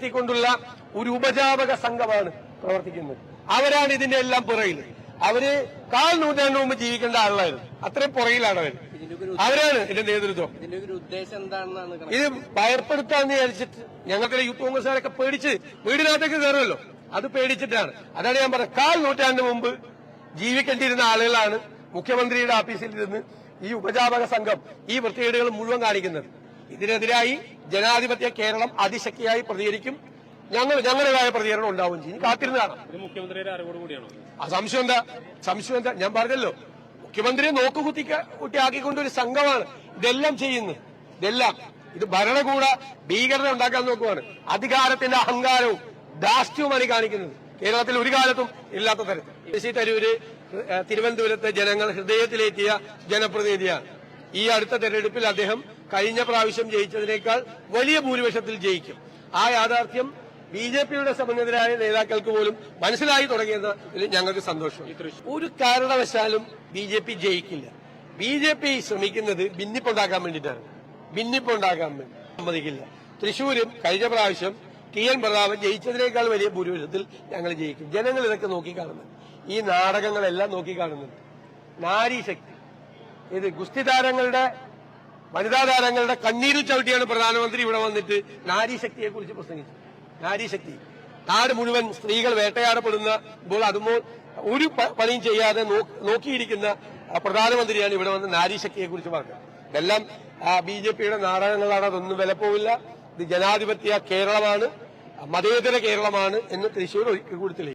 നിർത്തിക്കൊണ്ടുള്ള ഒരു ഉപജാപക സംഘമാണ് പ്രവർത്തിക്കുന്നത്. അവരാണ് ഇതിന്റെ എല്ലാം പുറയിൽ. അവർ കാൽ നൂറ്റാണ്ട് മുമ്പ് ജീവിക്കേണ്ട ആളുകളായിരുന്നു അത്രയും പുറയിലാണ് അവർ അവരാണ് ഇതിന്റെ നേതൃത്വം. ഇത് ഭയപ്പെടുത്താന്ന് വിചാരിച്ചിട്ട് ഞങ്ങൾക്കിടെ യൂത്ത് കോൺഗ്രസ്സുകാരൊക്കെ പേടിച്ച് വീടിനകത്തേക്ക് കയറുമല്ലോ? അത് പേടിച്ചിട്ടാണ്. അതാണ് ഞാൻ പറഞ്ഞത്. കാൽ നൂറ്റാണ്ട് മുമ്പ് ജീവിക്കേണ്ടിയിരുന്ന ആളുകളാണ് മുഖ്യമന്ത്രിയുടെ ഓഫീസിൽ ഇരുന്ന് ഈ ഉപജാപക സംഘം ഈ വൃത്തികേടുകൾ മുഴുവൻ കാണിക്കുന്നത്. ഇതിനെതിരായി ജനാധിപത്യ കേരളം അതിശക്തിയായി പ്രതികരിക്കും. ഞങ്ങൾ ഞങ്ങളുടേതായ പ്രതികരണം ഉണ്ടാവും ചെയ്യും. കാത്തിരുന്ന് കാണാം മുഖ്യമന്ത്രിയുടെ സംശയം എന്താ? സംശയം എന്താ? ഞാൻ പറഞ്ഞല്ലോ. മുഖ്യമന്ത്രിയെ നോക്കുകുത്തി കുട്ടിയാക്കിക്കൊണ്ട് ഒരു സംഘമാണ് ഇതെല്ലാം ചെയ്യുന്നത്. ഇതെല്ലാം. ഇത് ഭരണകൂട ഭീകരത ഉണ്ടാക്കാൻ നോക്കുവാണ്. അധികാരത്തിന്റെ അഹങ്കാരവും ധാർഷ്ട്യവുമാണ് കാണിക്കുന്നത്. കേരളത്തിൽ ഒരു കാലത്തും ഇല്ലാത്ത തരത്തിൽ. ശശി തരൂര് തിരുവനന്തപുരത്തെ ജനങ്ങൾ ഹൃദയത്തിലേറ്റിയ ജനപ്രതിനിധിയാണ്. ഈ അടുത്ത തെരഞ്ഞെടുപ്പിൽ അദ്ദേഹം കഴിഞ്ഞ പ്രാവശ്യം ജയിച്ചതിനേക്കാൾ വലിയ ഭൂരിപക്ഷത്തിൽ ജയിക്കും. ആ യാഥാർത്ഥ്യം ബി ജെ പിയുടെ സമന്വിതരായ നേതാക്കൾക്ക് പോലും മനസ്സിലായി തുടങ്ങിയതിൽ ഞങ്ങൾക്ക് സന്തോഷം. ഒരു കാരണവശാലും ബി ജെ പി ജയിക്കില്ല. ബി ജെ പി ശ്രമിക്കുന്നത് ഭിന്നിപ്പുണ്ടാക്കാൻ വേണ്ടിയിട്ടാണ്. ഭിന്നിപ്പുണ്ടാക്കാൻ വേണ്ടി സമ്മതിക്കില്ല. തൃശൂരും കഴിഞ്ഞ പ്രാവശ്യം ടി എൻ പ്രതാപൻ ജയിച്ചതിനേക്കാൾ വലിയ ഭൂരിപക്ഷത്തിൽ ഞങ്ങൾ ജയിക്കും. ജനങ്ങൾ ഇതൊക്കെ നോക്കിക്കാണുന്നുണ്ട്. ഈ നാടകങ്ങളെല്ലാം നോക്കിക്കാണുന്നുണ്ട്. നാരീശക്തി. ഇത് ഗുസ്തി താരങ്ങളുടെ വനിതാ താരങ്ങളുടെ കണ്ണീരു ചവിട്ടിയാണ് പ്രധാനമന്ത്രി ഇവിടെ വന്നിട്ട് നാരീശക്തിയെ കുറിച്ച് പ്രസംഗിച്ചത്. നാരീശക്തി. നാട് മുഴുവൻ സ്ത്രീകൾ വേട്ടയാടപ്പെടുന്ന ഇപ്പോൾ അതുമോ ഒരു പണിയും ചെയ്യാതെ നോക്കിയിരിക്കുന്ന പ്രധാനമന്ത്രിയാണ് ഇവിടെ വന്ന് നാരീശക്തിയെ കുറിച്ച് പറഞ്ഞത്. ഇതെല്ലാം ബി ജെ പിയുടെ നാടകങ്ങളാണ് അതൊന്നും വിലപ്പോവില്ല. ഇത് ജനാധിപത്യ കേരളമാണ് മതേതര കേരളമാണ് എന്ന് തൃശൂർ ഒരിക്കൽ കൂടി തെളിയിക്കും